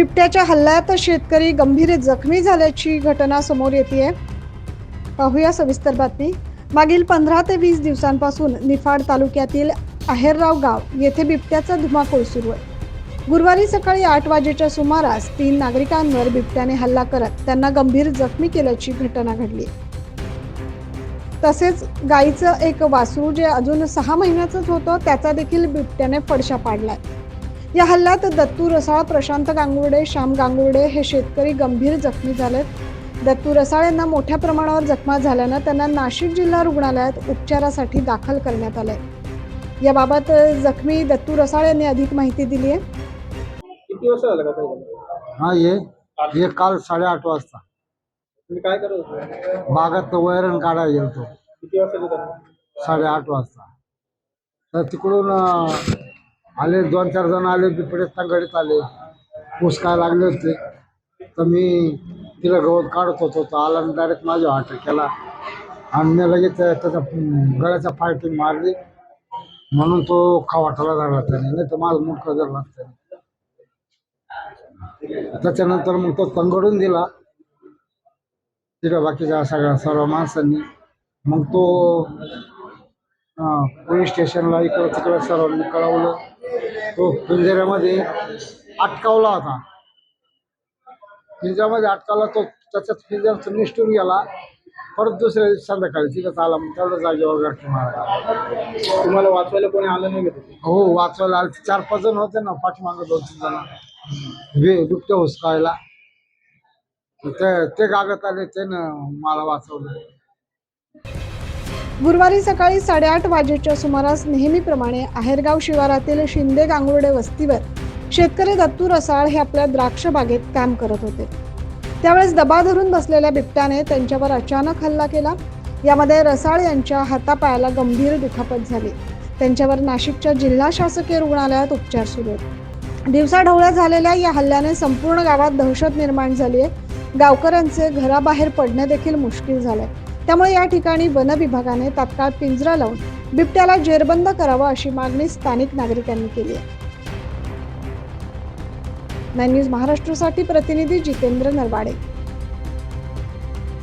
बिबट्याच्या हल्ल्यात शेतकरी गंभीर जखमी झाल्याची घटना समोर येते पाहूया सविस्तर बातमी. मागील पंधरा ते वीस दिवसांपासून निफाड तालुक्यातील आहेरराव गाव येथे बिबट्याचा धुमाकूळ सुरू आहे. गुरुवारी सकाळी आठ वाजेच्या सुमारास तीन नागरिकांवर बिबट्याने हल्ला करत त्यांना गंभीर जखमी केल्याची घटना घडली. तसेच गाईचं एक वासरू जे अजून सहा महिन्याचंच होतं त्याचा देखील बिबट्याने फडशा पाडलाय. या हल्ल्यात दत्तू रसाळ प्रशांत गांगुर्डे श्याम गांगुर्डे हे शेतकरी गंभीर जखमी झालेत. दत्तू रसाळ यांना मोठ्या प्रमाणावर जखमा झाल्यानं त्यांना नाशिक जिल्हा रुग्णालयात उपचारासाठी दाखल करण्यात आलंय. याबाबत जखमी दत्तू रसाळ यांनी अधिक माहिती दिली आहे. किती वर्ष झालं का पहिले हा ये हे काल साडेआठ वाजता. तुम्ही काय करत होते? बागात वैरण काढायला गेलतो. किती वर्षाचे त्यांना साडेआठ वाजता. तर तिकडून अं, आले दोन चार जण आले बिपडे तंगडीत आले. ऊस काय लागले होते? तर मी तिला गवत काढत होतो. तर आला डायरेक्ट माझ्या अटॅक केला. आणि मी लगेच त्याचा गळ्याचा फायटिंग मारली. म्हणून तो खावाटाला धरला त्याने. नाही तर माझं मुठं धरला त्याने. त्याच्यानंतर मग तो तंगडून दिला. तिथं बाकीच्या सगळ्या सर्व माणसांनी. मग तो पोलीस स्टेशनला इकडं तिकडं सर्वांनी कळवलं. तो पिंजऱ्यामध्ये अटकावला होता. पिंजऱ्यामध्ये अटकावला तो त्याच्यात पिंजऱ्यात निष्ठून गेला. परत दुसऱ्या दिवशी संध्याकाळी तिथंच आला मग जागेवर गाठी मारायला तुम्हाला वाचवायला कोणी आलं नाही का तिथे? हो वाचवायला आले. चार पाच जण होते ना पाठीमागं दोन तीन जण. बे बिबट्या हुसकायला. ते ते कागद आले त्यानं मला वाचवलं. गुरुवारी सकाळी साडेआठ वाजेच्या सुमारास नेहमीप्रमाणे आहेरगाव शिवारातील शिंदे गांगुर्डे वस्तीवर शेतकरी दत्तू रसाळ हे आपल्या द्राक्ष बागेत काम करत होते. त्यावेळेस दबा धरून बसलेल्या बिबट्याने त्यांच्यावर अचानक हल्ला केला. यामध्ये रसाळ यांच्या हातापायाला गंभीर दुखापत झाली. त्यांच्यावर नाशिकच्या जिल्हा शासकीय रुग्णालयात उपचार सुरू आहेत. दिवसाढवळ्या झालेल्या या हल्ल्याने संपूर्ण गावात दहशत निर्माण झाली आहे गावकऱ्यांचे घराबाहेर पडणे देखील मुश्किल झालंय. त्यामुळे या ठिकाणी वन विभागाने तात्काळ पिंजरा लावून बिबट्याला जेरबंद करावं अशी मागणी स्थानिक नागरिकांनी केली आहे. नाईन न्यूज महाराष्ट्रासाठी प्रतिनिधी जितेंद्र नरवाडे.